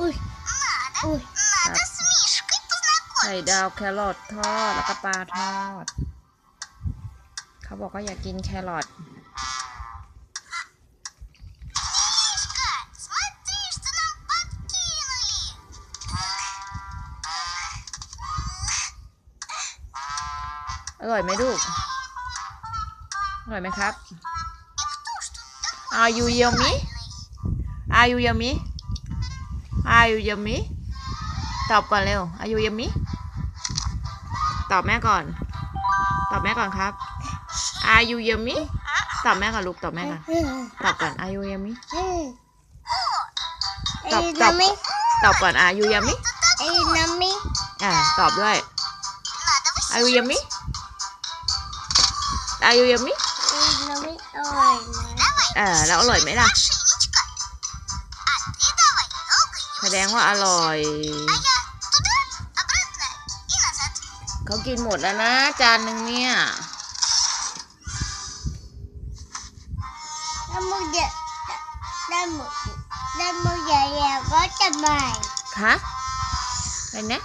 อุ้ยอุ้ยครับไข่ดาวแครอททอดแล้วก็ปลาทอด เขาบอกว่าอยากกินแครอทอร่อยไหมลูก อร่อยไหมครับ Are you yummy? Are you yummy? อายุยมิตอบก่อนเร็วอายุยมิตอบแม่ก่อน ตอบแม่ก่อนครับอายุยมิตอบแม่ก่อนลูกตอบแม่ก่อนตอบก่อนอายุยมิตอบตอบตอบก่อนอายุยมิไอายุยมอ่าตอบด้วยอายุยมิอายุยมมี่ออร่อยไหมอ่าแล้วอร่อยไหมล่ะ แสดงว่าอร่อย เขากินหมดแล้วนะ จานหนึ่งเนี่ยได้วมึงเด็กแล้วมึงแล้วมึงใหญ่ๆก็จะไม่คะอะไรนะ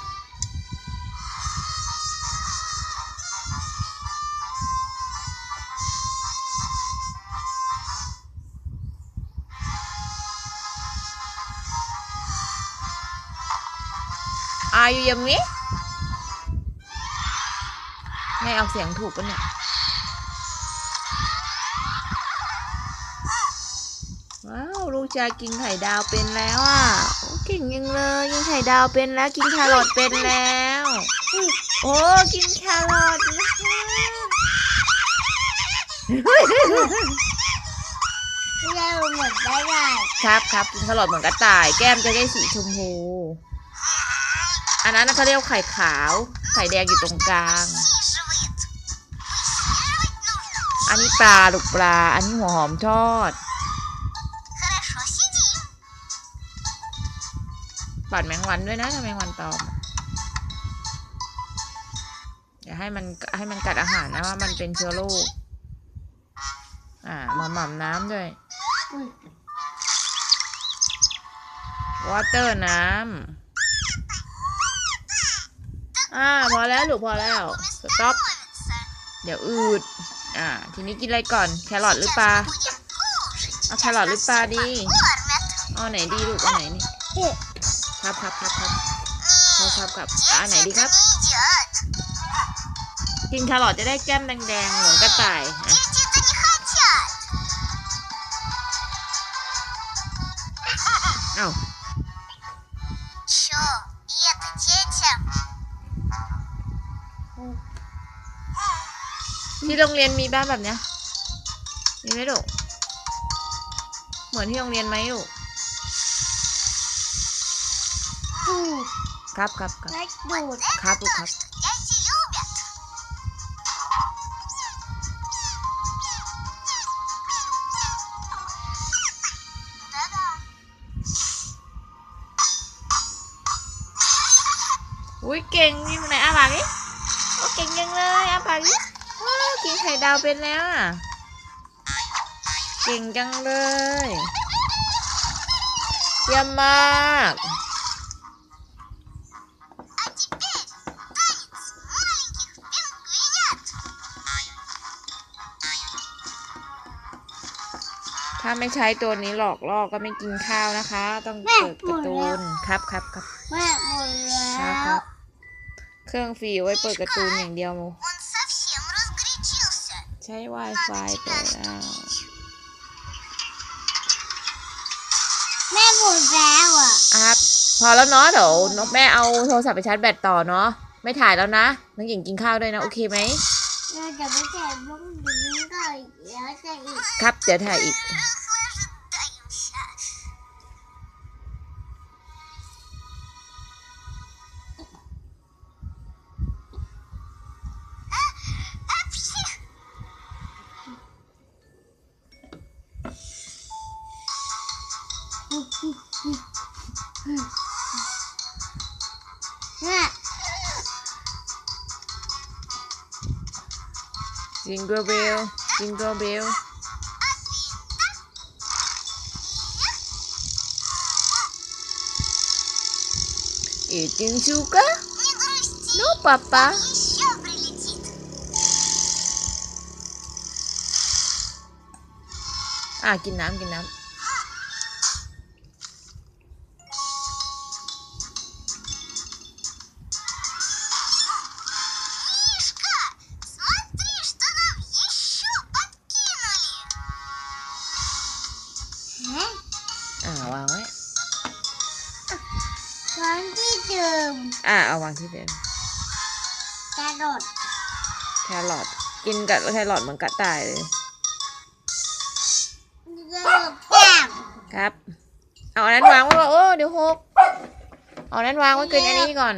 Are you yummy แม่เอาเสียงถูกปะเนี่ยว้าวลูกชายกินไข่ดาวเป็นแล้วอะโอ้เก่งยังเลยกินไข่ดาวเป็นแล้ว กินแครอทเป็นแล้วโอ้กินแครอทนะคะไม่ได้หมดได้ไงครับครับกินแครอทเหมือนกระต่าย แก้มจะได้สีชมพูันนั้นเขาเรียกไข่ขาว ไข่แดงอยู่ตรงกลาง อันนี้ปลาลูกปลา อันนี้หัวหอมทอด ปัดแมงวันด้วยนะทำแมงวันตอมอย่าให้มันให้มันกัดอาหารนะว่ามันเป็นเชื้อโรค อ่ามาหม่ำน้ำด้วย วอเตอร์น้ำ่าพอแล้วลูกพอแล้วสต๊อปเดี๋ยวอืดอ่า ทีนี้กินอะไรก่อน แครอทหรือปลาเอาแครอทหรือปลาดีเอาไหนดีลูกเอาไหนนี่ครับครับครับครับครับครับครับอันไหนดีครับ กินแครอทจะได้แก้มแดงๆเหมือนกระต่ายเอ้า ที่โรงเรียนมีบ้านแบบเนี้ย มีไหมลูก เหมือนที่โรงเรียนไหมลูก ครับครับครับครับลูกครับ อุ้ยเก่งนี่ไหนอาบากิโอ้เก่งยังเลยอาบากิ กินไข่ดาวเป็นแล้วอะ เก่งจังเลยเยี่ยมมากถ้าไม่ใช้ตัวนี้หลอกล่อก็ไม่กินข้าวนะคะ ต้องเปิดการ์ตูนครับครับครับแม่หมดแล้ว เครื่องฟรีไว้เปิดการ์ตูนอย่างเดียวโม ช้ Wi-Fi เปิดแล้ว แม่หมดแล้วอะครับ พอแล้วเนาะเดี๋ยวนกแม่เอาโทรศัพท์ไปชาร์จแบตต่อเนาะไม่ถ่ายแล้วนะน้องหญิงกินข้าวด้วยนะ โอเคไหมเราจะไม่ใช่บ้องดิ้งก็อีกแล้วจะอีก ครับ เดี๋ยวถ่ายอีก Jingle bell Jingle bell eating sugar Не грусти, no papa еще прилетит. อ่ อ่าเอาวางที่เดิมกระโดดแครอทกินกับแครอทเหมือนกระต่ายเลยกระโดดจับครับ เอาอันนั้นวางไว้ก่อนโอ้เดี๋ยวหกเอาอันนั้นวางไว้กินอันนี้ก่อน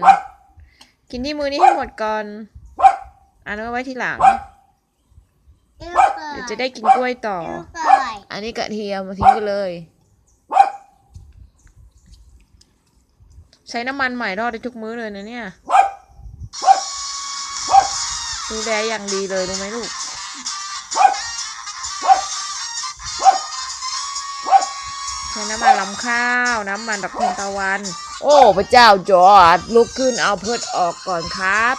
กินที่มือนี้ให้หมดก่อนอันนั้นไว้ทีหลังเอวก่อนเดี๋ยวจะได้กินกล้วยต่อเอวก่อนอันนี้กระเทียมมาทิ้งไปเลย ใช้น้ำมันใหม่ทอดได้ทุกมื้อเลยนะเนี่ยดูแลอย่างดีเลยรู้ไหมลูกใช้น้ำมันลำข้าวน้ำมันดอกทานตะวัน โอ้ พระเจ้าจอดลุกขึ้นเอาเพิดออกก่อนครับ